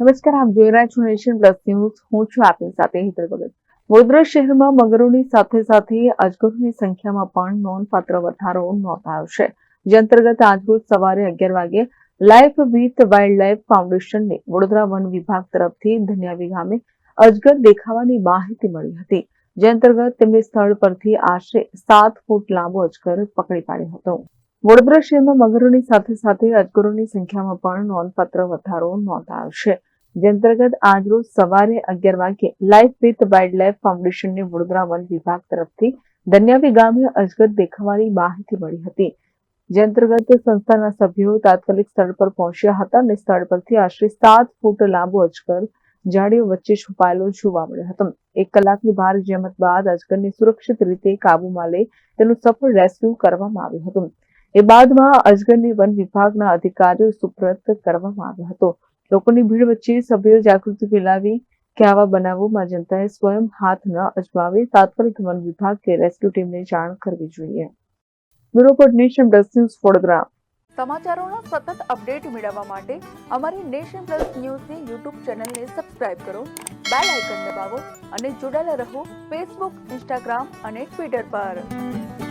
નમસ્કાર, આપ જોઈ રહ્યા છો નેશન પ્લસ ન્યૂઝ. હું છું આપની સાથે હિતલ ભગત. વડોદરા શહેરમાં મગરોની સાથે સાથે અજગરોની સંખ્યામાં પણ નોંધપાત્ર વધારો નોંધાયો છે. જે અંતર્ગત આજરોજ સવારે અગિયાર વાગે લાઈફ વિથ વાઇલ્ડ લાઈફ ફાઉન્ડેશનને વડોદરા વન વિભાગ તરફથી ધન્યાવી ગામે અજગર દેખાવાની માહિતી મળી હતી. જે અંતર્ગત તેમણે સ્થળ પરથી આશરે સાત ફૂટ લાંબો અજગર પકડી પાડ્યો હતો. વડોદરા શહેરમાં મગરોની સાથે સાથે અજગરોની સંખ્યામાં પણ નોંધપાત્ર વધારો નોંધાયો છે. જે અંતર્ગત આજરોજ સવારે અગિયાર વાગે લાઈફ વિથ વાઇલ્ડ લાઈફ ફાઉન્ડેશનને વડોદરા વન વિભાગ તરફથી ધન્યાવી ગામે અજગર દેખાવાની માહિતી મળી હતી. જે અંતર્ગત સંસ્થાના સભ્યો તાત્કાલિક સ્થળ પર પહોંચ્યા હતા અને સ્થળ પરથી આશરે સાત ફૂટ લાંબો અજગર જાડીઓ વચ્ચે છુપાયેલો જોવા મળ્યો હતો. એક કલાકની ભાર જહેમત બાદ અજગરને સુરક્ષિત રીતે કાબૂમાં લઈ તેનું સફળ રેસ્ક્યુ કરવામાં આવ્યું હતું. એ બાદમાં અજગરની વન વિભાગના અધિકારીઓ સુપ્રત કરવામાં આવ્યો હતો. લોકોની ભીડ વચ્ચે સભ્યોએ જાગૃતિ ફેલાવી કે આવા બનાવોમાં જનતાએ સ્વયં હાથ ન અજમાવી તાત્કાલિક વન વિભાગ કે રેસ્ક્યુ ટીમને જાણ કરવી જોઈએ. Bureau for nation plus news Vadodara. સમાચારોનો સતત અપડેટ મેળવવા માટે અમારી નેશન પ્લસ ન્યૂઝની યુટ્યુબ ચેનલને સબસ્ક્રાઇબ કરો, બેલ આઇકન દબાવો અને જોડાયેલા રહો ફેસબુક, ઇન્સ્ટાગ્રામ અને ટ્વિટર પર.